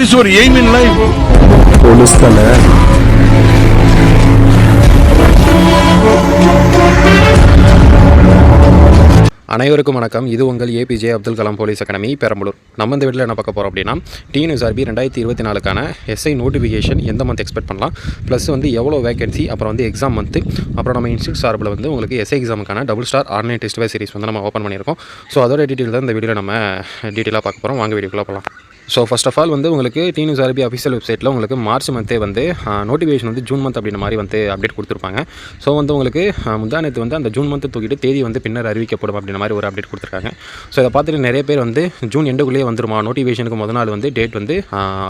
aim in life? Police தானே அனைவருக்கும் வணக்கம். இது உங்கள் APJ Abdul Kalam police academy Perambalur. நம்ம இந்த வீட்டில் என்ன பார்க்க போகிறோம் அப்படின்னா டிஎன்எஸ்ஆர்பி ரெண்டாயிரத்தி இருபத்தி நாலுக்கான எஸ்ஐ நோட்டிஃபிகேஷன் எந்த மந்த் எக்ஸ்பெக்ட் பண்ணலாம்? ப்ளஸ் வந்து எவ்வளோ வேகன்சி அப்புறம் வந்து எக்ஸாம் மந்த்து அப்புறம் நம்ம இன்ஸ்டியூட் சார்பில் வந்து உங்களுக்கு SI எக்ஸாமுக்கான double star online test way series வந்து நம்ம ஓப்பன் பண்ணியிருக்கோம். ஸோ அதோட டீட்டெயில் தான் இந்த வீடியோவில் நம்ம டீட்டெயிலாக பார்க்க போகிறோம் வாங்க வீடியோக்குள்ளே போகலாம் ஸோ ஃபர்ஸ்ட் ஆஃப் ஆல் வந்து உங்களுக்கு டிஎன்எஸ்ஆர்பி அஃபிஷியல் வெப்சைட்டில் உங்களுக்கு மார்ச் மந்தே வந்து நோட்டிஃபிகேஷன் வந்து ஜூன் மந்த் அப்படின்ற மாதிரி வந்து அப்டேட் கொடுத்துருப்பாங்க. ஸோ வந்து உங்களுக்கு முந்தானத்து வந்து அந்த ஜூன் மந்த்து தூக்கிட்டு தேதி வந்து பின்னர் அறிவிக்கப்படும் அப்படின்ற மாதிரி ஒரு அப்டேட் கொடுத்துருக்காங்க. ஸோ இதை பார்த்துட்டு நிறைய பேர் வந்து ஜூன் எண்டுக்குள்ளேயே வந்துருமா? நோட்டிஃபிகேஷனுக்கு முதல் நாள் வந்து டேட் வந்து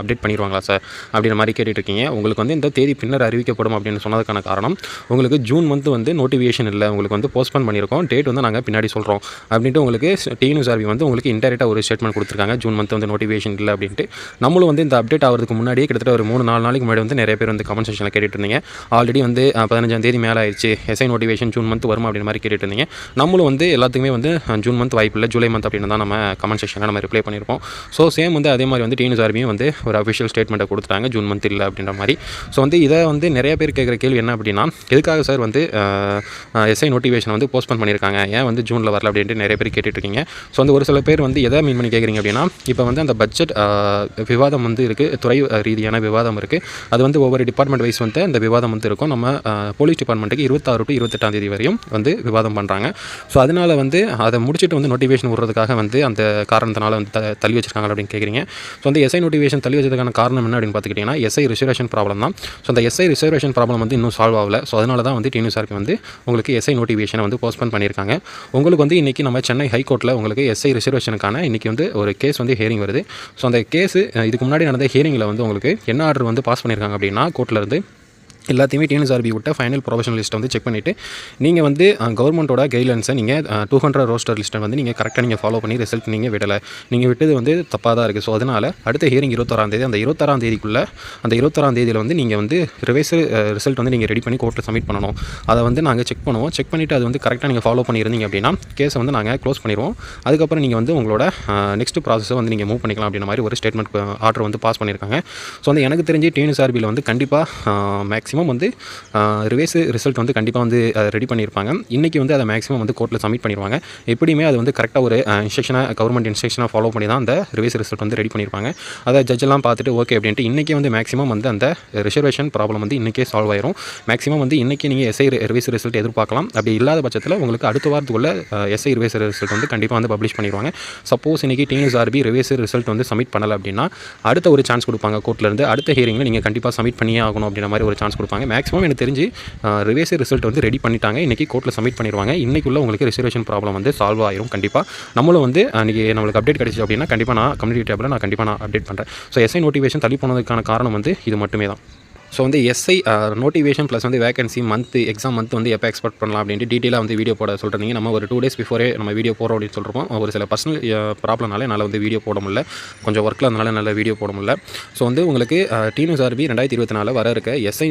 அப்டேட் பண்ணிடுவாங்களா சார் அப்படின்ற மாதிரி கேட்டுட்ருக்கீங்க. உங்களுக்கு வந்து இந்த தேதி பின்னர் அறிவிக்கப்படும் அப்படின்னு சொன்னதுக்கான காரணம் உங்களுக்கு ஜூன் மந்த் வந்து நோட்டிஃபிகேஷன் இல்லை. உங்களுக்கு வந்து போஸ்ட்போன் பண்ணியிருக்கோம் டேட் வந்து நாங்கள் பின்னாடி சொல்கிறோம் அப்படின்ட்டு உங்களுக்கு டிஎன்எஸ்ஆர்பி வந்து உங்களுக்கு இன்டெரக்டாக ஒரு ஸ்டேட்மெண்ட் கொடுத்துருக்காங்க. ஜூன் மந்த் வந்து நோட்டிஃபிகேஷன் இல்லை. அப்படின்ட்டு. நம்மளும் வந்து இந்த அப்டேட் ஆகிறதுக்கு முன்னாடியே கிட்டத்தட்ட ஒரு மூணு நாலு நாளைக்கு முன்னாடி வந்து நிறைய பேர் வந்து கமெண்ட் செக்ஷனில் கேட்டுட்டு இருந்தீங்க ஆல்ரெடி வந்து பதினஞ்சாம் தேதி மேலே ஆயிடுச்சு எஸ்ஐ நோட்டிஃபிகேஷன் ஜூன் மந்த் வரும் அப்படின்ற மாதிரி கேட்டுட்டு இருந்தீங்க நம்மளும் வந்து எல்லாத்துக்குமே வந்து ஜூன் மந்த் வாய்ப்பு இல்லை. ஜூலை மந்த் அப்படின்னு தான் நம்ம கமெண்ட் செக்ஷனில் நம்ம ரிப்ளை பண்ணியிருப்போம் ஸோ சேம் வந்து அதே மாதிரி வந்து டிஎன்எஸ்ஆர்பியும் வந்து ஒரு அஃபிஷியல் ஸ்டேட்மெண்ட்டை கொடுத்துட்டாங்க. ஜூன் மந்த் இல்லை அப்படின்ற மாதிரி. ஸோ வந்து இதை வந்து நிறைய பேர் கேட்குற கேள்வி என்ன அப்படின்னா எதுக்காக சார் வந்து எஸ்ஐ நோட்டிஃபிகேஷன் வந்து போஸ்ட்போன் பண்ணியிருக்காங்க? ஏன் வந்து ஜூனில் வரல அப்படின்ட்டு நிறைய பேர் கேட்டுட்டு இருக்கீங்க ஸோ வந்து ஒரு சில பேர் வந்து எதை மீன் பண்ணி கேட்குறீங்க அப்படின்னா இப்போ வந்து அந்த பட்ஜெட் விவாதம் வந்து இருக்குது துறை ரீதியான விவாதம் இருக்குது அது வந்து ஒவ்வொரு டிபார்ட்மெண்ட் வைஸ் வந்து அந்த விவாதம் வந்து இருக்கும். நம்ம போலீஸ் டிபார்ட்மெண்ட்டுக்கு இருபத்தாறு டு இருபத்தெட்டாம் தேதி வரையும் வந்து விவாதம் பண்ணுறாங்க ஸோ அதனால் வந்து அதை முடிச்சுட்டு வந்து நோட்டிஃபிகேஷன் விடுறதுக்காக வந்து அந்த காரணத்தினால வந்து தள்ளி வச்சிருக்காங்க அப்படின்னு கேட்குறீங்க ஸோ அந்த எஸ்ஐ நோட்டிஃபிகேஷன் தள்ளி வச்சதுக்கான காரணம் என்ன அப்படின்னு பார்த்துக்கிட்டிங்கன்னா எஸ்ஐ ரிசர்வேஷன் ப்ராப்ளம் தான். ஸோ அந்த எஸ்ஐ ரிசர்வேஷன் ப்ராப்ளம் வந்து இன்னும் சால்வ் ஆகல. ஸோ அதனால தான் வந்து டிஎன்யூஆர்பி வந்து உங்களுக்கு எஸ்ஐ நோட்டிஃபிகேஷனை வந்து போஸ்ட்போன் பண்ணியிருக்காங்க உங்களுக்கு வந்து இன்றைக்கி நம்ம சென்னை ஹைகோர்ட்டில் உங்களுக்கு எஸ்ஐ ரிசர்வேஷனுக்கான இன்றைக்கி வந்து ஒரு கேஸ் வந்து ஹியரிங் வருது. ஸோ அந்த கேஸு இதுக்கு முன்னாடி நடந்த ஹியரிங்கில் வந்து உங்களுக்கு என்ன ஆர்டர் வந்து பாஸ் பண்ணியிருக்காங்க அப்படின்னா கோர்ட்டில் இருந்து எல்லாத்தையுமே டிஎன்எஸ்ஆர்பி விட்ட ஃபைனல் ப்ரொஃபஷனல் லிஸ்ட்டை வந்து செக் பண்ணிவிட்டு நீங்கள் வந்து கவர்மெண்ட்டோட கைட்லைன்ஸை நீங்கள் டூ ஹண்ட்ரட் ரோஸ்டர் லிஸ்ட்டை வந்து நீங்கள் கரெக்டாக நீங்கள் ஃபாலோ பண்ணி ரிசல்ட் நீங்கள் விடலை. நீங்கள் விட்டது வந்து தப்பாக தான் இருக்குது ஸோ அதனால் அடுத்த ஹியரிங் இருபத்தாறாம் தேதி அந்த இருபத்தாறாம் தேதிக்குள்ளே அந்த இருபத்தாறாம் தேதியில் வந்து நீங்கள் வந்து ரிவைஸ் ரிசல்ட் வந்து நீங்கள் ரெடி பண்ணி கோர்ட்டில் சப்மிட் பண்ணணும். அதை வந்து நாங்கள் செக் பண்ணுவோம். செக் பண்ணிவிட்டு அது வந்து கரெக்டாக நீங்கள் ஃபாலோ பண்ணியிருந்தீங்க அப்படின்னா கேஸை வந்து நாங்கள் க்ளோஸ் பண்ணிடுவோம் அதுக்கப்புறம் நீங்கள் வந்து உங்களோட நெக்ஸ்ட் ப்ராசஸை வந்து நீங்கள் மூவ் பண்ணிக்கலாம் அப்படின்ற மாதிரி ஒரு ஸ்டேட்மெண்ட் ஆர்டர் வந்து பாஸ் பண்ணியிருக்காங்க. ஸோ வந்து எனக்கு தெரிஞ்சு டிஎன்எஸ்ஆர்பியில் வந்து கண்டிப்பாக மேக்ஸிமம் வந்து ரிவேஸ் ரிசல்ட் வந்து கண்டிப்பாக வந்து ரெடி பண்ணியிருப்பாங்க இன்றைக்கி வந்து அதை மேக்ஸிமம் வந்து கோர்ட்டில் சப்மிட் பண்ணிடுவாங்க எப்படியுமே அது வந்து கரெக்டாக ஒரு இன்ஸ்ட்ரக்ஷனாக கவர்மெண்ட் இன்ஸ்ட்ரக்ஷனாக ஃபாலோ பண்ணி தான் அந்த ரிவேஸ் ரிசல்ட் வந்து ரெடி பண்ணியிருப்பாங்க அதை ஜட்ஜெல்லாம் பார்த்துட்டு ஓகே அப்படின்ட்டு இன்றைக்கி வந்து மேக்ஸிமம் வந்து அந்த ரிசர்வேஷன் ப்ராப்ளம் வந்து இன்றைக்கே சால்வ் ஆயிரும். மேக்ஸிமம் வந்து இன்றைக்கி நீங்கள் எஸ்ஐ ரிவேஸ் ரிசல்ட் எதிர்பார்க்கலாம். அப்படி இல்லாத பட்சத்தில் உங்களுக்கு அடுத்த வாரத்துக்குள்ள எஸ்ஐ ரிவேஸ் ரிசல்ட் வந்து கண்டிப்பாக வந்து பப்ளிஷ் பண்ணிடுவாங்க சப்போஸ் இன்றைக்கி டிஎன்எஸ்ஆர்பி ரிவேஸ் ரிசல்ட் வந்து சப்மிட் பண்ணலை அப்படின்னா அடுத்த ஒரு சான்ஸ் கொடுப்பாங்க கோர்ட்லேருந்து அடுத்த ஹியரிங்கில் நீங்கள் கண்டிப்பாக சப்மிட் பண்ணியே ஆகணும் அப்படின்ற மாதிரி ஒரு சான்ஸ் கொடுப்பாங்க. மேக்ஸிமம் எனக்கு தெரிஞ்சு ரிவேஸ் ரிசல்ட் வந்து ரெடி பண்ணிட்டாங்க. இன்றைக்கி கோர்ட்டில் சப்மிட் பண்ணிடுவாங்க. இன்றைக்குள்ள உங்களுக்கு ரிசர்வேஷன் ப்ராப்ளம் வந்து சால்வ் ஆயிரும் கண்டிப்பாக நம்மளும் வந்து அன்றைக்கி நம்மளுக்கு அப்டேட் கிடைச்சி அப்படின்னா கண்டிப்பாக நான் கம்யூனிட்டி டேபில் நான் கண்டிப்பாக நான் அப்டேட் பண்ணுறேன் ஸோ எஸ்ஐ நோட்டிஃபிகேஷன் தள்ளி போனதுக்கான காரணம் வந்து இது மட்டுமே தான். ஸோ வந்து எஸ்ஐ நோட்டிஃபிகேஷன் ப்ளஸ் வந்து வேகன்சி மந்த் எக்ஸாம் மந்த் வந்து எப்போ எக்ஸ்பெக்ட் பண்ணலாம் அப்படின்ட்டு டீட்டெயிலாக வந்து வீடியோ போட சொல்கிறீங்க நம்ம ஒரு டூ டேஸ் பிஃபோரே நம்ம வீடியோ போகிறோம் அப்படின்னு சொல்கிறோம் ஒரு சில பர்சனல் ப்ராப்ளம்னால என்னால் வந்து வீடியோ போட முடியல. கொஞ்சம் ஒர்க்கில் அதனால நல்ல வீடியோ போட முடியல. ஸோ வந்து உங்களுக்கு uh, டிஎன்எஸ்ஆர்பி ரெண்டாயிரத்தி இருபத்தி நாலு வர இருக்க எஸ்ஐ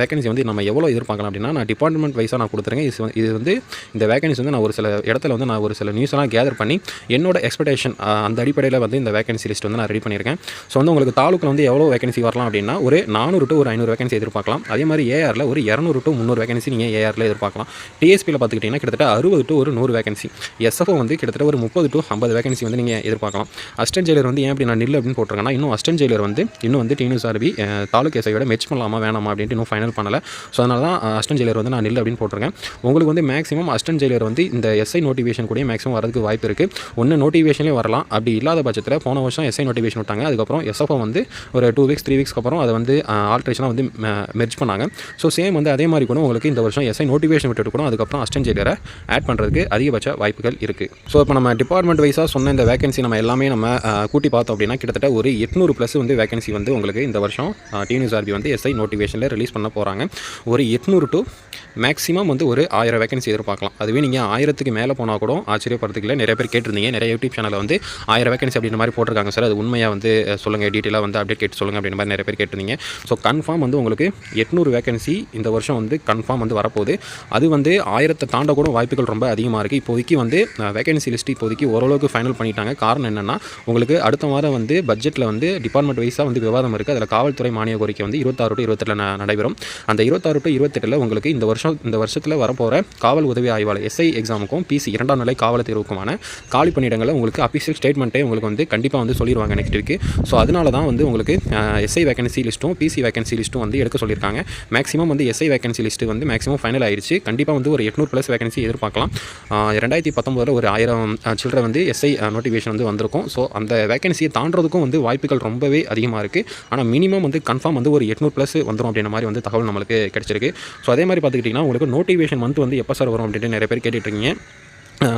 வேகன்சி uh, வந்து நம்ம எவ்வளோ எதிர்பார்க்கலாம் அப்படின்னா நான் டிபார்ட்மெண்ட் வைஸாக நான் கொடுத்துருங்க இது வந்து- இது வந்து இந்த வேகன்சி வந்து நான் ஒரு சில இடத்துல வந்து நான் ஒரு சில நியூஸ்லாம் கேதர் பண்ணி என்னோட எக்ஸ்பெக்டேஷன் uh, அந்த அடிப்படையில் வந்து இந்த வேகன்சி லிஸ்ட் வந்து நான் ரெடி பண்ணியிருக்கேன். ஸோ வந்து உங்களுக்கு தாலுக்கில் வந்து எவ்வளோ வேகன்சி வரலாம் அப்படின்னா ஒரு நானூறு டு ஒரு ஐநூறு வேகன்சி எதிர்பார்க்கலாம். அதே மாதிரி ஏஆரில் ஒரு இரநூறு டு முந்நூறு வேகன்சி நீங்கள் ஏஆரில் எதிர்பார்க்கலாம். டிஎஸ்பியில் பார்த்துக்கிட்டிங்கன்னா கிட்டத்தட்ட அறுபது டு ஒரு நூறு வேகன்சி எஸ்எஃப்ஓ வந்து கிட்டத்தட்ட ஒரு முப்பது டு ஐம்பது வேகன்சி வந்து நீங்கள் எதிர்பார்க்கலாம். அஸ்டன் ஜெயிலர் வந்து ஏன் அப்படி நான் நில் அப்படின்னு போட்டிருக்கேன்னா இன்னும் அஸ்டன் ஜெயிலர் வந்து இன்னும் வந்து டிஎன்எஸ்ஆர்பி தாலுக் எஸ்ஐயோட மெச் பண்ணலாமா வேணாமா அப்படின்ட்டு இன்னும் ஃபைனல் பண்ணலை. ஸோ அதனால தான் அஸ்டன் ஜெயிலர் வந்து நான் நில் அப்படின்னு போட்டிருக்கேன். உங்களுக்கு வந்து மேக்ஸிமம் அஸ்டன் ஜெயிலர் வந்து இந்த எஸ்ஐ நோட்டிஃபிகேஷன் கூட மேக்ஸிமம் வரதுக்கு வாய்ப்பு இருக்குது ஒன்று நோட்டிஃபிகேஷன்லேயே வரலாம். அப்படி இல்லாத பட்சத்தில் போன வருஷம் எஸ்ஐ நோட்டிஃபிகேஷன் விட்டாங்க. அதுக்கப்புறம் எஸ்எஃப்ஓ வந்து ஒரு டூ வீக்ஸ் த்ரீ வீக்ஸ்க்கு அப்புறம் அதை வந்து ஆல்ட்ரேஷன் ஆல்ட்ரேஷனாக வந்து மெர்ஜ் பண்ணாங்க. ஸோ சேம் வந்து அதே மாதிரி கூட உங்களுக்கு இந்த வருஷம் எஸ்ஐ நோட்டிஃபிகேஷன் விட்டுட்டு கூட அதுக்கப்புறம் அஸ்டன் ஜெயிலரை ஆட் பண்ணுறதுக்கு அதிகபட்ச வாய்ப்புகள் இருக்குது ஸோ இப்போ நம்ம டிபார்ட்மெண்ட் வைஸாக சொன்ன இந்த வேகன்சி நம்ம எல்லாமே நம்ம கூட்டி பார்த்தோம் அப்படின்னா கிட்டத்தட்ட ஒரு எட்நூறு ப்ளஸ் வந்து வேகன்சி வந்து உங்களுக்கு இந்த வருஷம் டிஎன்யூஆர்பி வந்து எஸ்ஐ நோட்டிஃபிகேஷனில் ரிலீஸ் பண்ண போகிறாங்க ஒரு எட்நூறு டு மேக்ஸிமம் வந்து ஒரு ஆயிரம் வேகன்சி எதிர்பார்க்கலாம். அதுவே நீங்கள் ஆயிரத்துக்கு மேலே போனால் கூட ஆச்சரியப்படுறதுக்கு இல்லை நிறைய பேர் கேட்டிருந்தீங்க. நிறைய யூடியூப் சேனலில் வந்து ஆயிரம் வேகன்சி அப்படின்ற மாதிரி போட்டிருக்காங்க சார். அது உண்மையாக வந்து சொல்லுங்கள் டீட்டெயிலாக வந்து அப்டேட் கேட்டு சொல்லுங்கள் அப்படின்ற மாதிரி நிறைய பேர் கேட்டிருந்தீங்க. ஸோ கன்ஃபார்ம் கன்ஃபார்ம் வந்து உங்களுக்கு எட்நூறு வேகன்சி இந்த வருஷம் வந்து கன்ஃபார்ம் வந்து வரப்போகுது. அது வந்து ஆயிரத்தை தாண்ட கூட வாய்ப்புகள் ரொம்ப அதிகமாக இருக்குது இப்போதைக்கு வந்து வேகன்சி லிஸ்ட் இப்போதைக்கு ஓரளவுக்கு ஃபைனல் பண்ணிட்டாங்க. காரணம் என்னென்னா உங்களுக்கு அடுத்த வாரம் வந்து பட்ஜெட்டில் வந்து டிபார்ட்மெண்ட் வைஸாக வந்து விவாதம் இருக்குது அதில் காவல்துறை மானிய கோரிக்கை வந்து இருபத்தாறு டு இருபத்தெட்டில் ந- நடைபெறும். அந்த இருபத்தாறு டு இருபத்தெட்டில் உங்களுக்கு இந்த வருஷம் இந்த வருஷத்தில் வரப்போகிற காவல் உதவி ஆய்வாளர் எஸ்ஐ எக்ஸாமுக்கும் பிசி இரண்டாம் நிலை காவல் தேர்வுக்குமான காலி பணியிடங்களை உங்களுக்கு அஃபிஷியல் ஸ்டேட்மெண்ட்டே உங்களுக்கு வந்து கண்டிப்பாக வந்து சொல்லிடுவாங்க நெக்ஸ்ட் வீக்கு ஸோ அதனால தான் வந்து உங்களுக்கு எஸ்ஐ வேகன்சி லிஸ்ட்டும் பிசி வேகன்சி லிஸ்ட்டும் வந்து எடுக்க சொல்லியிருக்காங்க. மேக்ஸிமம் வந்து எஸ்ஐ வேகன்சி லிஸ்ட்டு வந்து மேக்ஸிமம் ஃபைனல் ஆயிடுச்சு. கண்டிப்பாக வந்து ஒரு எட்நூறு ப்ளஸ் வேகன்சி எதிர்பார்க்கலாம். ரெண்டாயிரத்தி பத்தொம்போதில் ஒரு ஆயிரம் சில்ட்ரன் வந்து எஸ்ஐ நோட்டிஃபிகேஷன் வந்து வந்திருக்கும். ஸோ அந்த வேகன்சியை தாண்டதுக்கும் வந்து வாய்ப்புகள் ரொம்பவே அதிகமாக இருக்குது ஆனால் மினிமம் வந்து கன்ஃபார்ம் வந்து ஒரு எட்நூறு ப்ளஸ் வந்துடும் அப்படின்ற மாதிரி வந்து தகவல் நம்மளுக்கு கிடச்சிருக்கு. ஸோ அதே மாதிரி பார்த்துக்கிட்டிங்கன்னா உங்களுக்கு நோட்டிஃபிகேஷன் மந்த் வந்து எப்போ சார் வரும் அப்படின்ட்டு நிறைய பேர் கேட்டுட்டு இருக்கீங்க.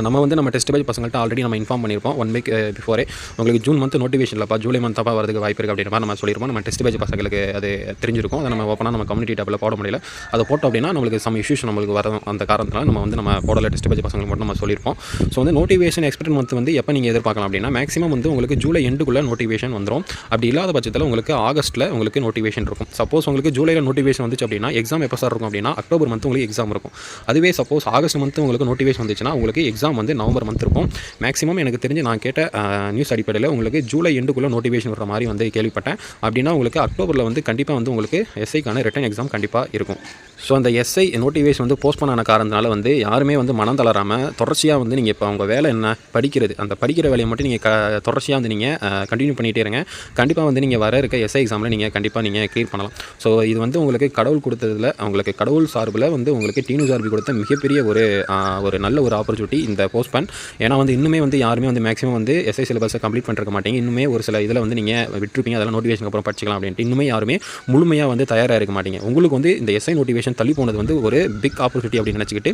நம்ம வந்து நம்ம டெஸ்ட் பேஜ் பசங்கள்ட்ட ஆல்ரெடி நம்ம இன்ஃபார்ம் பண்ணியிருப்போம் ஒன் வீக் பிஃபோரே உங்களுக்கு ஜூன் மந்த் நோட்டிஃபிகேஷன்லப்பா ஜூலை மந்த் வரதுக்கு வாய்ப்பு இருக்குது அப்படின்ற மாதிரி நம்ம சொல்லியிருப்போம் நம்ம டெஸ்ட் பேஜ் பசங்களுக்கு அது தெரிஞ்சிருக்கும். அதை நம்ம ஓப்பனாக நம்ம கம்யூனிட்டி டேப்பில் போட முடியல. அதை போட்டோம் அப்படின்னா நம்மளுக்கு சம் இஷ்யூஸ் நம்மளுக்கு வர அந்த காரணத்தில் நம்ம வந்து நம்ம போடல டெஸ்ட் பேஜ் பசங்களுக்கு மட்டும் நம்ம சொல்லியிருப்போம் ஸோ வந்து நோட்டிஃபிகேஷன் எக்ஸ்பெக்ட் மந்த் வந்து எப்போ நீங்கள் எதிர்பார்க்கலாம் அப்படின்னா மேக்ஸிமம் வந்து உங்களுக்கு ஜூலை எண்டுக்குள்ளே நோட்டிஃபிகேஷன் வந்துடும் அப்படி இல்லாத பட்சத்தில் உங்களுக்கு ஆகஸ்ட்டில் உங்களுக்கு நோட்டிஃபிகேஷன் இருக்கும். சப்போஸ் உங்களுக்கு ஜூலையில் நோட்டிஃபிகேஷன் வந்துச்சு அப்படின்னா எக்ஸாம் எப்போ சார் இருக்கும் அப்படின்னா அக்டோபர் மந்த் உங்களுக்கு எக்ஸாம் இருக்கும். அதுவே சப்போஸ் ஆகஸ்ட் மந்த் உங்களுக்கு நோட்டிஃபிகேஷன் வந்துச்சுன்னா உங்களுக்கு எக்ஸாம் வந்து நவம்பர் மந்த் இருக்கும். மேக்ஸிமம் எனக்கு தெரிஞ்சு நான் கேட்ட நியூஸ் அடிப்படையில் உங்களுக்கு ஜூலை எண்டுக்குள்ளே நோட்டிஃபிகேஷன் வர மாதிரி வந்து கேள்விப்பட்டேன். அப்படின்னா உங்களுக்கு அக்டோபரில் வந்து கண்டிப்பாக வந்து உங்களுக்கு எஸ்ஐக்கான ரிட்டன் எக்ஸாம் கண்டிப்பாக இருக்கும். ஸோ அந்த எஸ்ஐ நோட்டிஃபிகேஷன் வந்து போஸ்ட் பண்ணான காரணத்தினால வந்து யாருமே வந்து மனம் தளராமல் தொடர்ச்சியாக வந்து நீங்கள் இப்போ உங்கள் வேலை என்ன படிக்கிறது அந்த படிக்கிற வேலையை மட்டும் நீங்கள் க தொடர்ச்சியாக வந்து நீங்கள் கண்டினியூ பண்ணிகிட்டே இருங்க. கண்டிப்பாக வந்து நீங்கள் வர இருக்க எஸ்ஐ எக்ஸாமில் நீங்கள் கண்டிப்பாக நீங்கள் கிளியர் பண்ணலாம். ஸோ இது வந்து உங்களுக்கு கடவுள் கொடுத்ததில் உங்களுக்கு கடவுள் சார்பில் வந்து உங்களுக்கு டீனு சார்பி கொடுத்த மிகப்பெரிய ஒரு ஒரு நல்ல ஒரு ஆப்பர்ச்சுனிட்டி இந்த போஸ்ட்பேன் ஏன்னா வந்து இன்னுமே வந்து யாருமே வந்து மேக்ஸிமம் வந்து எஸ்ஐ சிலபஸை கம்ப்ளீட் பண்ணிருக்க மாட்டீங்க. இன்னுமே ஒரு சில இதில் வந்து நீங்கள் விட்டுருப்பீங்க. அதெல்லாம் நோட்டிஃபிகேஷன் அப்புறம் படிச்சிக்கலாம் அப்படின்ட்டு. இன்னுமே யாருமே முழுமையாக வந்து தயாராக இருக்க மாட்டீங்க. உங்களுக்கு வந்து இந்த எஸ்ஐ நோட்டிஃபிகேஷன் தள்ளி போனது வந்து ஒரு பிக் ஆப்பர்ச்சுனிட்டி அப்படின்னு நினச்சிக்கிட்டு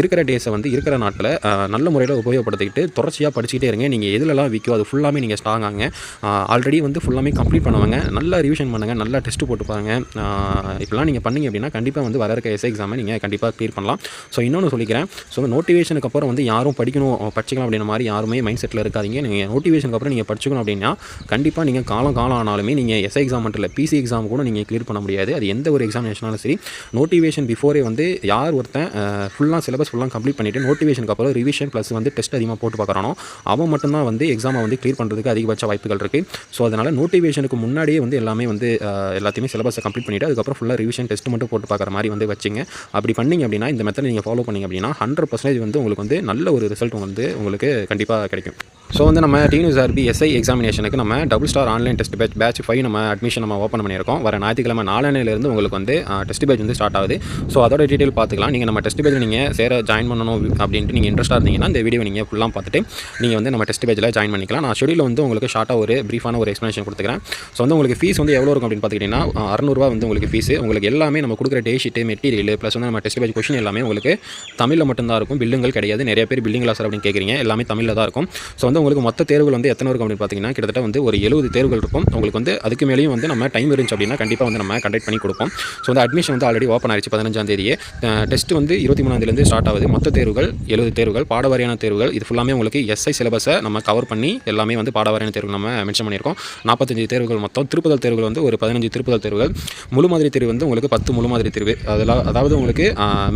இருக்கிற டேஸை வந்து இருக்கிற நாட்டில் நல்ல முறையில் உபயோகப்படுத்திக்கிட்டு தொடர்ச்சியாக படிச்சுக்கிட்டே இருங்க. நீங்கள் எதுலலாம் விற்கோ அது ஃபுல்லாமே நீங்கள் ஸ்ட்ராங் ஆகுங்க. ஆல்ரெடி வந்து ஃபுல்லாமே கம்ப்ளீட் பண்ணுவாங்க. நல்லா ரிவிஷன் பண்ணுங்கள் நல்லா டெஸ்ட் போட்டு பாருங்க. இப்பெல்லாம் நீங்கள் பண்ணீங்க அப்படின்னா கண்டிப்பாக வந்து வர இருக்க எஸ்ஐ எக்ஸாமை நீங்கள் கண்டிப்பாக கிளியர் பண்ணலாம். ஸோ இன்னொன்று சொல்லிக்கிறேன். ஸோ நோட்டிஃபிகேஷனுக்கு அப்புறம் வந்து யாரும் படிக்கணும் படிச்சிக்கலாம் அப்படின்ற மாதிரி யாருமே மைண்ட் செட்டில் இருக்காதீங்க. நீங்கள் நோட்டிஃபிகேஷனுக்கு அப்புறம் நீங்கள் படிச்சுக்கணும் அப்படின்னா கண்டிப்பாக நீங்கள் காலம் காலம் ஆனாலுமே நீங்கள் எஸ்ஐ எக்ஸாம் மட்டும் இல்லை பிசி எக்ஸாம் கூட நீங்கள் கிளியர் பண்ண முடியாது. அது எந்த ஒரு எக்ஸாமினேஷனாலும் சரி நோட்டிஃபிகேஷன் பிஃபோரே வந்து யார் ஒருத்தன் ஃபுல்லாக சிலபஸ் ஃபுல்லாக கம்ப்ளீட் பண்ணிவிட்டு நோட்டிஃபிகேஷனுக்கு அப்புறம் ரிவிஷன் ப்ளஸ் வந்து டெஸ்ட் அதிகமாக போட்டு பார்க்குறானோ அவன் மட்டும்தான் வந்து எக்ஸாமை வந்து கிளியர் பண்ணுறதுக்கு அதிகபட்ச வாய்ப்புகள் இருக்குது ஸோ அதனால் நோட்டிஃபிகேஷனுக்கு முன்னாடியே வந்து எல்லாமே வந்து எல்லாத்தையுமே சிலபஸை கம்ப்ளீட் பண்ணிவிட்டு அதுக்கப்புறம் ஃபுல்லாக ரிவிஷன் டெஸ்ட் மட்டும் போட்டு பார்க்குற மாதிரி வந்து வச்சிங்க. அப்படி பண்ணீங்க அப்படின்னா இந்த மெத்தட் நீங்கள் ஃபாலோ பண்ணிங்க அப்படின்னா ஹண்ட்ரட் பர்சன்டேஜ் வந்து உங்களுக்கு வந்து நல்ல ஒரு ரிசல்ட் வந்து உங்களுக்கு கண்டிப்பாக கிடைக்கும். ஸோ வந்து நம்ம டிஎன்யூஆர்பி எஸ்ஐ எக்ஸாமினேஷனுக்கு நம்ம double star online test batch batch five நம்ம அட்மிஷன் நம்ம ஓப்பன் பண்ணியிருக்கோம். வர ஞாயிற்றுக்கிழமை நாளானையிலேருந்து உங்களுக்கு வந்து டெஸ்ட் பேட்ச் வந்து ஸ்டார்ட் ஆகுது. ஸோ அதோட டீட்டெயில் பார்த்துக்கலாம். நீங்கள் நம்ம டெஸ்ட் பேஜில் நீங்கள் சேர ஜாயின் பண்ணணும் அப்படின்ட்டு நீங்கள் இன்ட்ரெஸ்ட்டாக இருந்தீங்கன்னா இந்த வீடியோ நீங்கள் ஃபுல்லாக பார்த்துட்டு நீங்கள் வந்து நம்ம டெஸ்ட் பேஜில் ஜாயின் பண்ணிக்கலாம். நான் ஷெடியூல் வந்து உங்களுக்கு ஷார்ட்டாக ஒரு ப்ரீஃபான ஒரு எக்ஸ்ப்ளனேஷன் கொடுத்துக்கிறேன். ஸோ வந்து உங்களுக்கு ஃபீஸ் வந்து எவ்வளோ இருக்கும் அப்படின்னு பார்த்துக்கிட்டிங்கன்னா அறநூறுவா வந்து உங்களுக்கு ஃபீஸ் உங்களுக்கு எல்லாமே நம்ம கொடுக்குற டே ஷீட்டு மெட்டீரியல் ப்ளஸ் வந்து நம்ம டெஸ்ட் பேஜ் கொஷின் எல்லாமே உங்களுக்கு தமிழில் மட்டும்தான் இருக்கும். பில்லுங்கள் கிடையாது. நிறைய பேர் பில்லிங் சார் அப்படின்னு கேட்குறீங்க எல்லாமே தமிழில் தான் இருக்கும். ஸோ வந்து உங்களுக்கு மொத்த தேர்வுகள் வந்து எத்தனை இருக்கும் அப்படின்னு பார்த்தீங்கன்னா கிட்டத்தட்ட வந்து ஒரு எழுபது தேர்வுகள் இருக்கும். உங்களுக்கு வந்து அதுக்கு மேலேயும் வந்து நம்ம டைம் இருந்துச்சு அப்படின்னா கண்டிப்பாக வந்து நம்ம கண்டக்ட் பண்ணி கொடுப்போம். ஸோ வந்து அட்மிஷன் வந்து ஆல்ரெடி ஓப்பன் ஆயிடுச்சு பதினஞ்சாம் தேதியே. டெஸ்ட் வந்து இருபத்தி மூணாந்தேதிலேருந்து ஸ்டார்ட் ஆகுது. மொத்த தேர்வுகள் எழுபது தேர்வுகள் பாடவாரியான தேர்வுகள் இது ஃபுல்லாமே உங்களுக்கு எஸ்ஐ சிலபஸை நம்ம கவர் பண்ணி எல்லாமே வந்து பாடவாரியான தேர்வுகள் நம்ம மென்ஷன் பண்ணியிருக்கோம். நாற்பத்தஞ்சு தேர்வுகள் மொத்தம் திருப்புதல் தேர்வுகள் வந்து ஒரு பதினஞ்சு திருப்புதல் தேர்வுகள். முழு மாதிரி தேர்வு வந்து உங்களுக்கு பத்து முழு மாதிரி தேர்வு. அதெல்லாம் அதாவது உங்களுக்கு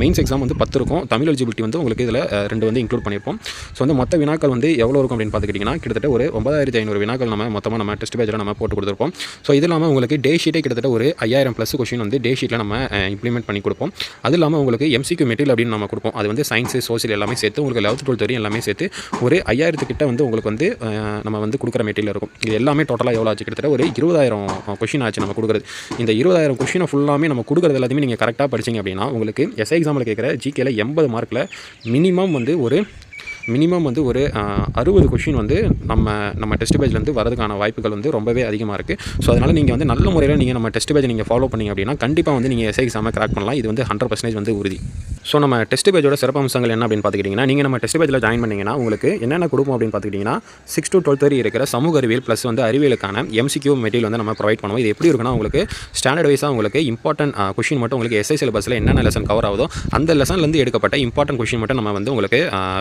மெயின்ஸ் எக்ஸாம் வந்து பத்து இருக்கும். தமிழ் எலிஜிபிலிட்டி வந்து உங்களுக்கு இதில் ரெண்டு வந்து இன்க்ளூட் பண்ணியிருப்போம். ஸோ வந்து மொத்த வினாக்கள் வந்து எவ்வளோ இருக்கும் அப்படின்னு பார்த்துக்கிட்டிங்கன்னா கிட்டத்தட்ட ஒரு ஒன்பதாயிரத்தி ஐநூறு வினாக்கள் நம்ம மொத்தமாக நம்ம டெஸ்ட் பேஜில் நம்ம போட்டு கொடுத்துருப்போம். ஸோ இது இல்லாமல் உங்களுக்கு டே ஷீட்டே கிட்டத்தட்ட ஒரு ஐயாயிரம் ப்ளஸ் கொஷின் வந்து டே ஷீட்டில் நம்ம இம்ப்ளிமெண்ட் பண்ணி கொடுப்போம். அது இல்லாமல் உங்களுக்கு எம்சிக்யூ மெட்டீரியல் அப்படின்னு நம்ம கொடுப்போம். அது வந்து சயின்ஸு சோசியல் எல்லாமே சேர்த்து உங்களுக்கு லெவல்த் டுவெல்த் வரையும் எல்லாமே சேர்த்து ஒரு ஐயாயிரத்து கிட்ட வந்து உங்களுக்கு வந்து நம்ம வந்து கொடுக்குற மெட்டீரியல் இருக்கும். இது எல்லாமே டோட்டலாக எவ்வளோ ஆச்சு? கிட்டத்தட்ட ஒரு இருபதாயிரம் கொஷின் ஆச்சு நம்ம கொடுக்குறது. இந்த இருபதாயிரம் கொஷினை ஃபுல்லாமே நம்ம கொடுக்குறது எல்லாத்தையுமே நீங்கள் கரெக்டாக படிச்சீங்க அப்படின்னா உங்களுக்கு எஸ்ஐ எக்ஸாமில் கேட்குற ஜிகேல எண்பது மார்க்கில் மினிமம் வந்து ஒரு மினிமம் வந்து ஒரு அறுபது கொஷின் வந்து நம்ம நம்ம டெஸ்ட் பேஜ்லேருந்து வரதுக்கான வாய்ப்புகள் வந்து ரொம்பவே அதிகமாக இருக்குது ஸோ அதனால் நீங்கள் வந்து நல்ல முறையில் நீங்கள் நம்ம டெஸ்ட் பேஜ் நீங்கள் ஃபாலோ பண்ணிங்க அப்படின்னா கண்டிப்பாக வந்து நீங்கள் எஸ்ஐ எக்ஸாமை கிராக் பண்ணலாம். இது வந்து ஹண்ட்ரட் பர்சன்டேஜ் வந்து உறுதி. ஸோ நம்ம டெஸ்ட் பேஜோட சிறப்பம்சங்கள் என்ன அப்படின்னு பார்த்துக்கிட்டிங்கன்னா நீங்கள் நம்ம டெஸ்ட் பேஜில் ஜாயின் பண்ணிங்கன்னா உங்களுக்கு என்னென்ன கொடுப்போம் அப்படின்னு பார்த்துக்கிட்டிங்கன்னா சிக்ஸ் டு டுவெல்த் வரை இருக்கிற சமூக அறிவியல் ப்ளஸ் வந்து அறிவியலுக்கான எம்சிக்யூ மெட்டீரியல் வந்து நம்ம ப்ரொவைட் பண்ணுவோம். இது எப்படி இருக்குன்னா உங்களுக்கு ஸ்டாண்டர்ட் வைஸாக உங்களுக்கு இம்பார்ட்டன்ட் கொஷின் மட்டும் உங்களுக்கு எஸ்ஐ சிலபஸில் என்னென்ன லெசன் கவர் ஆகுதோ அந்த லெசன்லேருந்து எடுக்கப்பட்ட இம்பார்ட்டன்ட் கொஷின் மட்டும் நம்ம வந்து உங்களுக்கு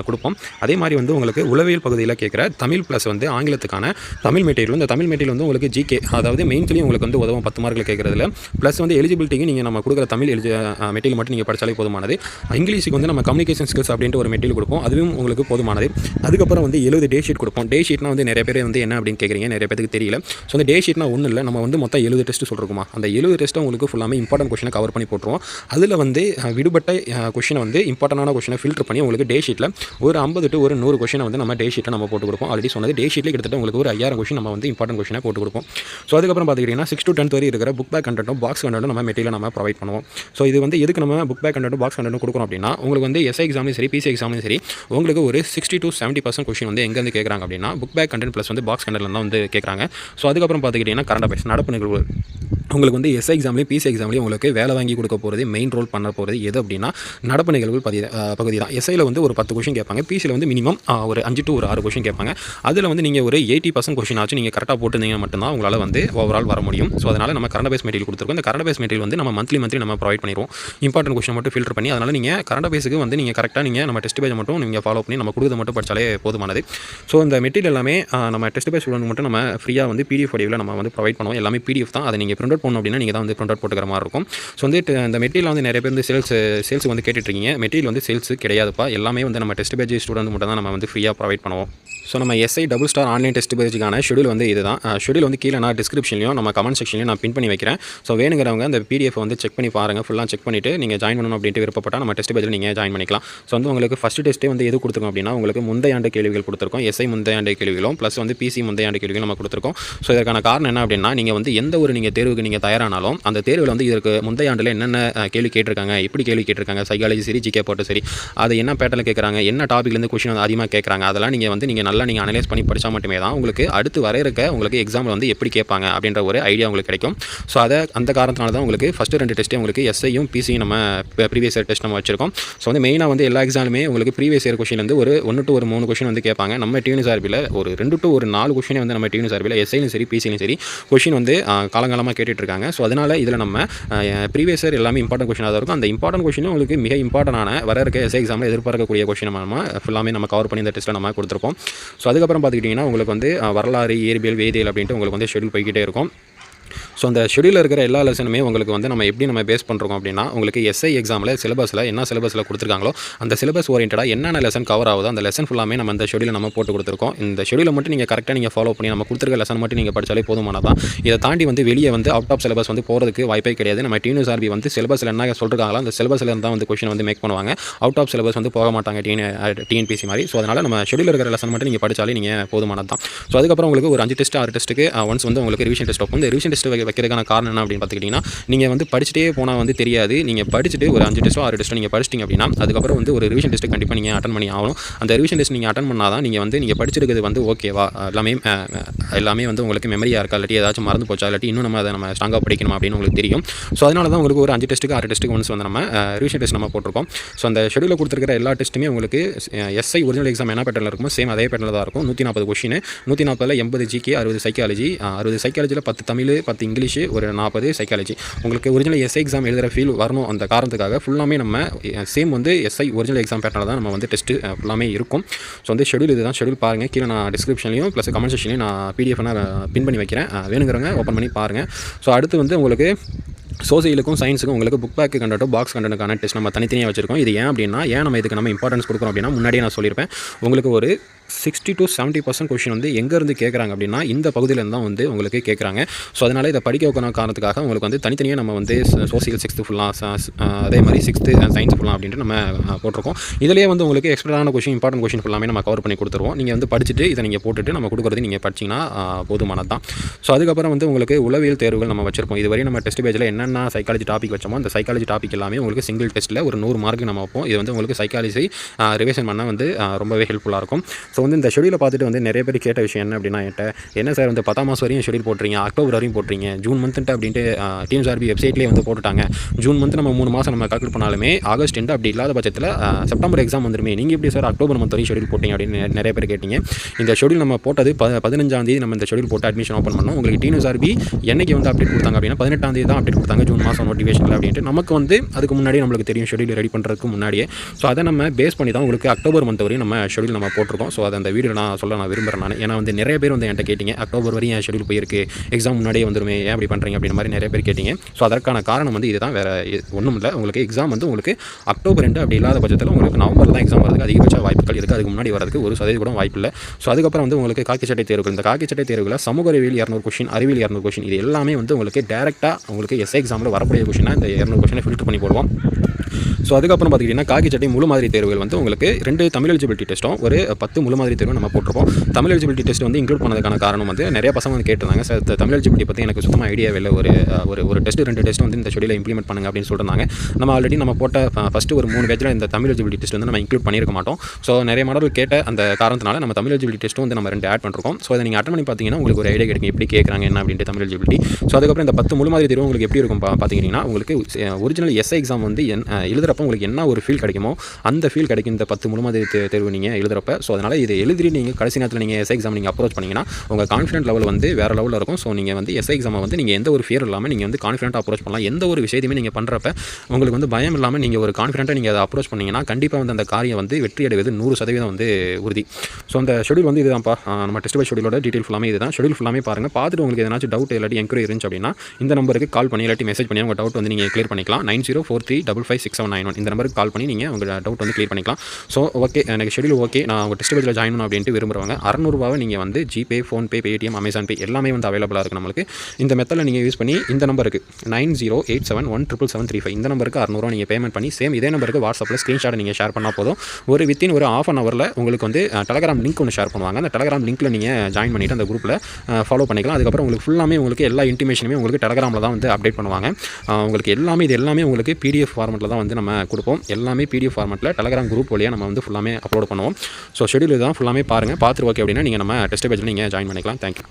கொடுப்போம். அதே மாதிரி வந்து உங்களுக்கு உளவியல் பகுதியில் கேட்குற தமிழ் ப்ளஸ் வந்து ஆங்கிலத்துக்கான தமிழ் மெட்டீரியல் இந்த தமிழ் மெட்டீரியல் வந்து உங்களுக்கு ஜிகே அதாவது மெயின்ஸ்லேயும் உங்களுக்கு வந்து உதவும் பத்து மார்க்கில் கேட்குறதுல ப்ளஸ் வந்து எலிஜிபிலிட்டிக்கு நீங்கள் நம்ம கொடுக்குற தமிழ் எலிஜி மெட்டீரியல் மட்டும் நீங்கள் படித்தாலே போதுமானது. இங்கிலீஷுக்கு வந்து நம்ம கம்யூனிகேஷன் ஸ்கில்ஸ் அப்படின்ட்டு ஒரு மெட்டீரியல் கொடுப்போம். அதுவும் உங்களுக்கு போதுமானது. அதுக்கப்புறம் வந்து எழுபது டே ஷீட் கொடுப்போம். டே ஷீட்னா வந்து நிறைய பேர் வந்து என்ன அப்படின்னு கேட்குறீங்க நிறைய பேருக்கு தெரியல. ஸோ அந்த டே ஷீட்னா ஒன்றும் இல்லை. நம்ம வந்து மொத்தம் எழுபது டெஸ்ட் சொல்கிறோமா அந்த எழுபது டெஸ்ட்டை உங்களுக்கு ஃபுல்லாமே இம்பார்ட்டன்ட் கொஷினை கவர் பண்ணி போட்டுருவோம். அதில் வந்து விடுபட்ட கொஷினை வந்து இம்பார்ட்டண்டான கொஷினை ஃபில்டர் பண்ணி உங்களுக்கு டே ஷீட்டில் ஒரு ஐம்பது டு ஒரு நூறு கொஷினை வந்து நம்ம டே ஷீட்டில் நம்ம போட்டு கொடுப்போம். ஆல்ரெடி சொன்னது டே ஷீட்டில் கிட்டத்தட்ட உங்களுக்கு ஒரு ஐயாயிரம் கொஷின் நம்ம வந்து இம்பார்ட்டன்ட் கொஷினாக போட்டு கொடுப்போம். ஸோ அதுக்கப்புறம் பார்த்துக்கிட்டிங்கன்னா சிக்ஸ் டு டென்த் வரை இருக்கிற புக் பேக் கண்டென்ட்டும் பாக்ஸ் கண்டென்ட்டும் நம்ம மெட்டீரியல் நம்ம ப்ரொவைட் பண்ணுவோம். ஸோ இது வந்து எதுக்கு நம்ம புக் பேக் கண்டென்ட்டும் பாக்ஸ் கண்டென்ட்டும் கொடுக்குறோம் அப்படின்னா உங்களுக்கு வந்து எஸ்ஐ எக்ஸாம்லையும் சரி பிசி எக்ஸாம்லையும் சரி உங்களுக்கு ஒரு sixty to seventy percent question வந்து எங்கேருந்து கேட்குறாங்க அப்படின்னா புக் பேக் கண்டென்ட் ப்ளஸ் வந்து பாக்ஸ் கண்டென்ட்ல தான் வந்து கேட்குறாங்க ஸோ அதுக்கப்புறம் பார்த்துக்கிட்டிங்கன்னா கரண்ட் அஃபேர்ஸ் நடப்பு நிகழ்வு. உங்களுக்கு வந்து எஸ்ஐ எக்ஸாம்லேயும் பிசி எக்ஸாம்லேயும் உங்களுக்கு வேலை வாங்கி கொடுக்க போகிறது மெயின் ரோல் பண்ண போகிறது எது அப்படின்னா நடப்பு நிகழ்வு பதி பகுதி தான். எஸ்ஐயில் வந்து ஒரு பத்து கொஷின் கேட்பாங்க. பிசியில் வந்து மினிமம் ஒரு அஞ்சு டு ஒரு ஆறு கொஷின் கேட்பாங்க. அதில் வந்து நீங்கள் ஒரு எயிட்டி பர்சன்ட் கொஷின் ஆச்சு நீங்கள் கரெக்டாக போட்டுருந்தீங்கன்னா மட்டும்தான் உங்களால் வந்து ஓவரால் வர முடியும். ஸோ அதனால் நம்ம கரண்ட் பேஸ் மெட்டீரியல் கொடுத்துருக்கோம். இந்த கரண்ட் பேஸ் மெட்டீரியல் வந்து நம்ம மந்த்லி மந்த்லி நம்ம ப்ரொவைட் பண்ணிடுவோம். இம்பார்ட்டன்ட் கொஷின் மட்டும் ஃபில்டர் பண்ணி அதனால் நீங்கள் கரண்ட் பேஸுக்கு வந்து நீங்கள் கரெக்டாக நீங்கள் நம்ம டெஸ்ட் பேஜ் மட்டும் நீங்கள் ஃபாலோ பண்ணி நம்ம கொடுக்குறது மட்டும் படித்தாலே போதுமானது. ஸோ இந்த மெட்டீரியல் எல்லாமே நம்ம டெஸ்ட் பேஜ் ஸ்டூடெண்ட் மட்டும் நம்ம ஃப்ரீயாக வந்து பிடிஎஃப் வடிவில் நம்ம வந்து ப்ரொவைட் பண்ணுவோம். எல்லாமே பிடிஎஃப் தான். அதை நீங்கள் பிரிண்ட் அவுட் பண்ணணும் அப்படின்னா நீங்கள் தான் வந்து பிரிண்ட் அவுட் போட்டுக்கிற மாதிரி இருக்கும். ஸோ வந்து இந்த மெட்டீரியல் வந்து நிறைய பேர் வந்து சேல்ஸ் சேல்ஸ் வந்து கேட்டுட்ருக்கீங்க. மெட்டீரியல் வந்து சேல்ஸ் கிடையாதுப்பா. எல்லாமே வந்து நம்ம டெஸ்ட் பேஜ் ஸ்டூடெண்ட் மட்டும் தான் நம்ம வந்து ஃப்ரீயாக ப்ரொவைட் பண்ணுவோம். ஸோ நம்ம SI double star online test பேஜுக்கான schedule வந்து இதுதான். ஷெடியூல் வந்து கீழே நான் டிஸ்கிரிப்ஷன்லையும் நம்ம கமெண்ட் செக்ஷன்லையும் நான் பின் பண்ணி வைக்கிறேன். ஸோ வேணுங்கிறவங்க அந்த பிடிஎஃப் வந்து செக் பண்ணி பாருங்கள் ஃபுல்லாக செக் பண்ணிவிட்டு நீங்கள் ஜாயின் பண்ணணும் அப்படின்ட்டு விருப்பப்பட்டால் நம்ம டெஸ்ட் பேஜில் நீங்கள் ஜாயின் பண்ணிக்கலாம். ஸோ வந்து உங்களுக்கு ஃபஸ்ட் டெஸ்ட்டே வந்து எது கொடுத்துருக்கோம் அப்படின்னா உங்களுக்கு முந்தைய ஆண்டு கேள்விகள் கொடுத்துருக்கோம். எஸ்ஐ முந்தைய ஆண்டு கேள்விகளும் ப்ளஸ் வந்து பிசி முந்தைய ஆண்டு கேள்விகளும் நம்ம கொடுத்துருக்கோம். ஸோ இதற்கான காரணம் என்ன அப்படின்னா நீங்கள் வந்து எந்த ஒரு நீங்கள் தேர்வுக்கு நீங்கள் நீங்கள் தயாரானாலும் அந்த தேர்வில் வந்து இதற்கு முந்தைய ஆண்டில் என்னென்ன கேள்வி கேட்டிருக்காங்க எப்படி கேள்வி கேட்டிருக்காங்க சைக்காலஜி சரி ஜிகே போட்டு சரி அது என்ன பேட்டர்ல கேட்குறாங்க என்ன டாப்பிக்லேருந்து கொஷின் அதிகமாக கேட்குறாங்க அதெல்லாம் நீங்கள் வந்து நீங்கள் நல்லா நீங்கள் அனலைஸ் பண்ணி படித்தா மட்டுமே தான் உங்களுக்கு அடுத்து வர இருக்க உங்களுக்கு எக்ஸாமில் வந்து எப்படி கேட்பாங்க அப்படின்ற ஒரு ஐடியா உங்களுக்கு கிடைக்கும். ஸோ அதை அந்த காரணத்தினால தான் உங்களுக்கு ஃபஸ்ட்டு ரெண்டு டெஸ்ட்டே உங்களுக்கு எஸ்ஐயும் பிசியும் நம்ம ப்ரீவியஸ் இயர் டெஸ்ட் நம்ம வச்சிருக்கோம். ஸோ வந்து மெயினாக வந்து எல்லா எக்ஸாமுமே உங்களுக்கு ப்ரீவியஸ் இயர் கொஷின்லேருந்து ஒரு ஒன்று டு ஒரு மூணு கொஷின் வந்து கேட்பாங்க. நம்ம டியூனி சார்பில் ஒரு ரெண்டு டு ஒரு நாலு கொஷினே வந்து நம்ம டியூனி சார்பில் எஸ்ஐலையும் சரி பிசிலையும் சரி கொஷின் வந்து காலங்காலமாக கேட்டுட்டு இருக்காங்க ஸோ அதனால் இதில் நம்ம ப்ரீவியஸ் இயர் எல்லாமே இம்பார்ட்டன்ட் கொஷினாக தான் இருக்கும். அந்த இம்பார்ட்டன்ட் கொஷினும் உங்களுக்கு மிக இம்பார்ட்டனான வர இருக்க எஸ்ஐ எக்ஸாமில் எதிர்பார்க்கக்கூடிய கொஷின் நம்ம ஃபுல்லாமே நம்ம கவர் பண்ணி இந்த டெஸ்ட்டில் நம்ம கொடுத்துருப்போம். ஸோ அதுக்கப்புறம் பார்த்துக்கிட்டிங்கன்னா உங்களுக்கு வந்து வரலாறு இயற்பியல் வேதியியல் அப்படின்ட்டு உங்களுக்கு வந்து ஷெடியூல் போய்கிட்டே இருக்கும். ஸோ அந்த ஷெடியூலில் இருக்கிற எல்லா லெசனுமே உங்களுக்கு வந்து நம்ம எப்படி நம்ம பேஸ் பண்ணுறோம் அப்படின்னா உங்களுக்கு எஸ்ஐ எக்ஸாமில் சிலபஸில் என்ன சிலபஸில் கொடுத்துருக்காங்களோ அந்த சிலபஸ் ஓரியன்டாக என்னென்ன லெசன் கவர் ஆகுதோ அந்த லெசன் ஃபுல்லாமே நம்ம அந்த ஷெடியூலை நம்ம போட்டு கொடுத்துருக்கோம். இந்த ஷெடியூலை மட்டும் நீங்கள் கரெக்டாக நீங்கள் ஃபாலோ பண்ணி நம்ம கொடுத்துருக்க லெசன் மட்டும் நீங்கள் படித்தாலே போதுமானதான். இதை தாண்டி வந்து வெளியே வந்து அவுட் ஆஃப் சிலபஸ் வந்து போகிறதுக்கு வாய்ப்பே கிடையாது. நம்ம டிஎன்எஸ் ஆர்பி வந்து சிலபஸில் என்ன சொல்லிருக்காங்களோ அந்த சிலபஸில் இருந்தால் வந்து கொஷின் வந்து மேக் பண்ணுவாங்க. அவுட் ஆஃப் சிலபஸ் வந்து போக மாட்டாங்க டிஎன் டிஎன்பிசி மாதிரி. ஸோ அதனால் நம்ம ஷெடியூல் இருக்கிற லெசன் மட்டும் நீங்கள் படித்தாலே நீங்கள் போதுமானது தான் ஸோ அதுக்கப்புறம் உங்களுக்கு ஒரு அஞ்சு டெஸ்ட் ஆறு டெஸ்ட்டுக்கு ஒன்ஸ் வந்து உங்களுக்கு ரிவிஷன் டெஸ்ட் வந்து ரிவிஷன் டெஸ்ட் வைக்கிறதுக்கான காரணம் என்ன அப்படின்னு பார்த்துக்கிட்டிங்கன்னா நீங்கள் வந்து படிச்சுட்டே போனால் வந்து தெரியாது. நீங்கள் படிச்சுட்டு ஒரு அஞ்சு டெஸ்ட்டோ ஆறு டெஸ்ட்டோ நீங்கள் படிச்சிட்டிங்க அப்படின்னா அதுக்கப்புறம் வந்து ஒரு ரிவிஷன் டெஸ்ட்டு கண்டிப்பாக நீங்கள் அட்டன் பண்ணி ஆகணும். அந்த ரிவிஷன் டெஸ்ட் நீங்கள் அட்டன் பண்ணால் தான் நீங்கள் வந்து நீங்கள் படிச்சிருக்கிறது வந்து ஓகேவா எல்லாமே எல்லாமே வந்து உங்களுக்கு மெமரியாக இருக்கா? இல்லாட்டி ஏதாச்சும் மறந்து போச்சா? இல்லாட்டி இன்னும் நம்ம அதை நம்ம ஸ்ட்ராங்காக படிக்கணுமா அப்படின்னு உங்களுக்கு தெரியும். ஸோ அதனால தான் உங்களுக்கு ஒரு அஞ்சு டெஸ்ட்டுக்கு ஆறு டெஸ்ட்டுக்கு ஒன்ஸ் வந்து நம்ம ரிவிஷன் டெஸ்ட் நம்ம போட்டிருக்கோம். ஸோ அந்த ஷெடியூலில் கொடுத்துருக்கிற எல்லா டெஸ்ட்டுமே உங்களுக்கு எஸ்ஐ ஒரிஜினல் எக்ஸாம் என்ன பேட்டர்ல இருக்குமோ சேம் அதே பேட்டர்ல தான் இருக்கும். நூற்றி நாற்பது கொஷின் நூற்றி நாற்பதில் எண்பது ஜிகே அறுபது சைக்காலஜி அறுபது சைக்காலஜியில் பத்து தமிழ் பத்து இங்கிலீஷு ஒரு நாற்பது சைக்காலஜி உங்களுக்கு ஒரிஜினல் எஸ்ஐ எக்ஸாம் எழுதுகிற ஃபீல் வரணும் அந்த காரணத்துக்காக. ஃபுல்லாமே நம்ம சேம் வந்து எஸ்ஐ ஒரிஜினல் எக்ஸாம் பேட்டர்ல தான் நம்ம வந்து டெஸ்ட்டு ஃபுல்லாமே இருக்கும். ஸோ வந்து ஷெடியூல் இதுதான். ஷெடியூல் பாருங்கள் கீழே நான் டிஸ்கிரிப்ஷன்லையும் ப்ளஸ் கமெண்ட் செக்ஷன்லையும் நான் பிடிஎஃப்னா பின் பண்ணி வைக்கிறேன். வேணுங்கிறவங்க ஓப்பன் பண்ணி பாருங்கள் ஸோ அடுத்து வந்து உங்களுக்கு சோசியலுக்கும் சயின்ஸுக்கும் உங்களுக்கு புக் பேக் கண்டட்டும் பாக்ஸ் கண்டனுக்கான டெஸ்ட் நம்ம தனித்தனியாக வச்சிருக்கோம். இது ஏன் அப்படின்னா ஏன் நம்ம இதுக்கு நம்ம இம்பார்ட்டன்ஸ் கொடுக்குறோம் அப்படின்னா முன்னாடியே நான் சொல்லியிருப்பேன். உங்களுக்கு ஒரு sixty to seventy percent question வந்து எங்கேருந்து கேட்குறாங்க அப்படின்னா இந்த பகுதியிலேருந்து தான் வந்து உங்களுக்கு கேட்குறாங்க ஸோ அதனால் இதை படிக்க வைக்கணும் காரணத்துக்காக உங்களுக்கு வந்து தனித்தனியாக நம்ம வந்து சோசியல் சிக்ஸ்த்து ஃபுல்லாக அதே மாதிரி சிக்ஸ்த்து சயின்ஸ் ஃபுல்லாக அப்படின்ட்டு நம்ம போட்டிருக்கோம். இதிலேயே வந்து உங்களுக்கு எக்ஸ்ட்ரான கொஷின் இம்பார்ட்டன்ட் கொஷின் ஃபுல்லாமே நம்ம கவர் பண்ணி கொடுத்துருவோம். நீங்கள் வந்து படிச்சுட்டு இதை நீங்கள் போட்டுட்டு நம்ம கொடுக்குறது நீங்கள் படிச்சிங்கன்னா போதுமானது தான் ஸோ அதுக்கப்புறம் வந்து உங்களுக்கு உளவியல் தேர்வுகள் நம்ம வச்சிருப்போம். இதுவரை நம்ம டெஸ்ட் பேஜில் என்னென்ன சைக்காலஜி டாபிக் வச்சோமோ அந்த சைக்காலஜி டாபிக் எல்லாமே உங்களுக்கு சிங்கிள் டெஸ்ட்டில் ஒரு நூறு மார்க் நம்ம வைப்போம். இது வந்து உங்களுக்கு சைக்காலஜி ரிவிஷன் பண்ணால் வந்து ரொம்பவே ஹெல்ப்ஃபுல்லாக இருக்கும். ஸோ வந்து வந்து இந்த ஷெடியூலை பார்த்துட்டு வந்து நிறைய பேர் கேட்ட விஷயம் என்ன அப்படின்னா என்கிட்ட என்ன சார் வந்து பத்தாம் மாதம் வரையும் ஷெடியூல் போட்டுறீங்க? அக்டோபர் வரையும் போட்டுறீங்க? ஜூன் மந்த்துட்டு அப்படின்ட்டு டிஎம்ஆர்பி வெப்சைட்லேயே வந்து போட்டுட்டாங்க. ஜூன் மந்த் நம்ம மூணு மாதம் நம்ம கால்குலேட் பண்ணாலுமே ஆகஸ்ட் எண்டு அப்படி இல்லாத பட்சத்தில் செப்டம்பர் எக்ஸாம் வந்துருமே. நீங்கள் எப்படி சார் அக்டோபர் மந்த் வரையும் ஷெடியூல் போட்டீங்க அப்படின்னு நிறைய பேர் கேட்டீங்க. இந்த ஷெடியூல் நம்ம போட்டது ப பதினஞ்சாம் தேதி நம்ம இந்த ஷெடியூல் போட்டு அட்மிஷன் ஓப்பன் பண்ணோம். உங்களுக்கு டிஎன்எஸ்ஆர்பி என்னைக்கு வந்து அப்டேட் கொடுத்தாங்க அப்படின்னா பதினெட்டாம் தேதி தான் அப்டேட் கொடுத்தாங்க ஜூன் மாதம் நோட்டிஃபிகேஷன் அப்படின்ட்டு. நமக்கு வந்து அதுக்கு முன்னாடி நம்மளுக்கு தெரியும் ஷெடியூல் ரெடி பண்ணுறதுக்கு முன்னாடியே. ஸோ அதை நம்ம பேஸ் பண்ணி தான் உங்களுக்கு அக்டோபர் மந்த் வரையும் நம்ம ஷெடியூல் நம்ம போட்டிருக்கோம். ஸோ அதை அந்த வீடியோ நான் சொல்ல நான் விரும்புகிறேன் நான். ஏன்னா வந்து நிறைய பேர் வந்து என்கிட்ட கேட்டிங்க அக்டோபர் வரையும் என் ஷெடியூல் போயிருக்கு எக்ஸாம் முன்னாடியே வந்துருமே ஏன் அப்படி பண்ணுறீங்க அப்படின்ற மாதிரி நிறைய பேர் கேட்டிங்க. ஸோ அதற்கான காரணம் வந்து இதுதான். வேறு ஒன்றும் இல்லை. உங்களுக்கு எக்ஸாம் வந்து உங்களுக்கு அக்டோபர் ரெண்டு அப்படி இல்லாத பட்சத்தில் உங்களுக்கு நவம்பர் தான் எக்ஸாம் வரதுக்கு அதிகபட்ச வாய்ப்புகள் இருக்குது அதுக்கு முன்னாடி வரதுக்கு ஒரு சதவீதம் கூட வாய்ப்பு இல்லை. ஸோ அதுக்கப்புறம் வந்து உங்களுக்கு காக்கி சட்டை தேர்வுகள். இந்த காக்கி சட்டை தேர்வுகளில் சமூக அறிவியல் இரநூறு கொஷின் அறிவியல் இரநூறு கொஷின் இது எல்லாமே வந்து உங்களுக்கு டேரெக்டாக உங்களுக்கு எஸ்ஐ எக்ஸாமில் வரக்கூடிய கொஷினாக இந்த இரநூறு கொஷினை ஃபில்டர் பண்ணி போடுவோம். ஸோ அதுக்கப்புறம் பார்த்துக்கிட்டிங்கன்னா காக்கி சட்டை முழு மாதிரி தேர்வுகள் வந்து உங்களுக்கு ரெண்டு தமிழ் எலிஜிபிலிட்டி டெஸ்ட்டும் ஒரு பத்து முழு மாதிரி தேர்வும் நம்ம போட்டிருப்போம் தமிழ் எலிஜிபிலிட்டி டெஸ்ட் வந்து இன்க்ளூட் பண்ணதுக்கான காரணம் வந்து நிறைய பசங்க வந்து கேட்டிருந்தாங்க. சார் தமிழ் எலிஜிபிலிட்டி பற்றி எனக்கு சுத்தமாக ஐடியா இல்லை. ஒரு ஒரு ஒரு டெஸ்ட் ரெண்டு டெஸ்ட் வந்து இந்த ஷெடியில் இம்ப்ளிமெண்ட் பண்ணுங்க அப்படின்னு சொல்லியிருந்தாங்க நம்ம ஆல்ரெடி நம்ம போட்ட ஃபஸ்ட்டு ஒரு மூணு பேஜில் இந்த தமிழ் எலிஜிபிலிட்டி டெஸ்ட் வந்து நம்ம இன்க்ளூட் பண்ணியிருக்க மாட்டோம். ஸோ நிறைய மாடல் கேட்ட அந்த காரணத்தினால நம்ம தமிழ் எலிஜிபிலிட்டி டெஸ்ட்டும் வந்து நம்ம ரெண்டு ஆட் பண்ணிருக்கோம். ஸோ அதை நீங்கள் அட்டன் பண்ணி பார்த்தீங்கன்னா உங்களுக்கு ஒரு ஐடியா கிடைக்கும். எப்படி கேட்குறாங்க என்ன அப்படின்ட்டு தமிழ் எலிஜிபிலிட்டி ஸோ அதுக்கப்புறம் இந்த பத்து முழு மாதிரி தேர்வு உங்களுக்கு எப்படி இருக்கும் பார்த்தீங்கன்னா உங்களுக்கு ஒரிஜினல் எஸ்ஐ எக்ஸாம் வந்து என் எழுதுறப்ப உங்களுக்கு என்ன ஒரு ஃபீல் கிடைக்குமோ அந்த ஃபீல் கிடைக்கும். இந்த பத்து மூலமாக மாதிரி தே- தேர்வு நீங்கள் எழுதுறப்ப. ஸோ அதனால் இதை எழுதி நீங்கள் கடைசி நேரத்தில் நீங்கள் எஸ்ஐ எக்ஸாம் நீங்கள் அப்ரோச் பண்ணிங்கன்னா உங்கள் கான்ஃபிடென்ட் லெவல் வந்து வேறு லெவலில் இருக்கும். ஸோ நீங்கள் வந்து எஸ்ஐ எக்ஸாமை வந்து நீங்கள் எந்த ஒரு ஃபியர் இல்லாமல் நீங்கள் வந்து கான்ஃபிடென்ட்டாக அப்ரோச் பண்ணலாம். எந்த ஒரு விஷயத்தையுமே நீங்கள் பண்ணுறப்ப உங்களுக்கு வந்து பயம் இல்லாமல் நீங்கள் ஒரு கான்ஃபிடென்ட்டாக நீங்கள் அதை அப்ரோச் பண்ணிங்கன்னா கண்டிப்பாக வந்து அந்த காரியம் வந்து வெற்றி அடைவது நூறு சதவீதம் வந்து உறுதி. ஸோ அந்த ஷெடியூல் வந்து இதுதான்ப்பா. நம்ம டெஸ்ட் பை ஷெடியூலோட டீட்டெயில் ஃபுல்லாமே இதுதான். ஷெடியூல் ஃபுல்லாமே பாருங்கள் பார்த்துட்டு உங்களுக்கு எதனாச்சும் டவுட் இல்லாட்டி என்கொயரி இருந்துச்சு அப்படின்னா இந்த நம்பருக்கு கால் பண்ணி இல்லாட்டி மெசேஜ் பண்ணி உங்கள் டவுட் வந்து நீங்கள் கிளியர் பண்ணிக்கலாம். Nine zero four three double five six seven nine one இந்த நம்பருக்கு கால் பண்ணி நீங்கள் உங்கள் டவுட் வந்து க்ளியர் பண்ணிக்கலாம். ஸோ ஓகே எனக்கு ஷெடியூல் ஓகே நான் உங்கள் டெஸ்ட் பேஜில் ஜாயின் பண்ணணும் அப்படின்ட்டு விரும்புறவங்க அறநூறுபாவை நீங்கள் வந்து GPay PhonePe Paytm Amazon Pay எல்லாமே வந்து அவைலபிளாக இருக்குது நம்மளுக்கு. இந்த மெத்தடில் நீங்கள் யூஸ் பண்ணி இந்த நம்பருக்கு nine zero eight seven one triple seven three five இந்த நம்பருக்கு அறநூறுவா நீங்கள் பேமெண்ட் பண்ணி சேம் இதே நம்பருக்கு வாட்ஸ்அப்பில் ஸ்க்ரீன்ஷாட் நீங்கள் ஷேர் பண்ணால் போதும். ஒரு வித்தின் ஒரு ஆஃப் அன் ஹவரில் உங்களுக்கு வந்து டெலகிராம் லிங்க் ஒன்று ஷேர் பண்ணுவாங்க. அந்த டெலகிராம் லிங்க்கில் நீங்கள் ஜாயின் பண்ணிவிட்டு அந்த குரூப்பில் ஃபாலோ பண்ணிக்கலாம். அதுக்கப்புறம் உங்களுக்கு ஃபுல்லாமே உங்களுக்கு எல்லா இன்டிமேஷனுமே உங்களுக்கு டெலகிராமில் தான் வந்து அப்டேட் பண்ணுவாங்க. உங்களுக்கு எல்லாமே இது எல்லாமே உங்களுக்கு பிடிஎஃப் ஃபார்மெட்டில் தான் வந்து நம்ம நம்ம கொடுப்போம். எல்லாமே பிடிஎஃப் ஃபார்மெட்டில் டெலகிராம் குரூப் வழியாக நம்ம வந்து ஃபுல்லாமே அப்லோட் பண்ணுவோம். ஸோ ஷெடியூல் தான் ஃபுல்லாமே பாருங்கள் பார்த்துட்டு ஓகே அப்படின்னா நீங்கள் நம்ம டெஸ்ட் பேஜில் நீங்கள் ஜாயின் பண்ணிக்கலாம். தேங்க்யூ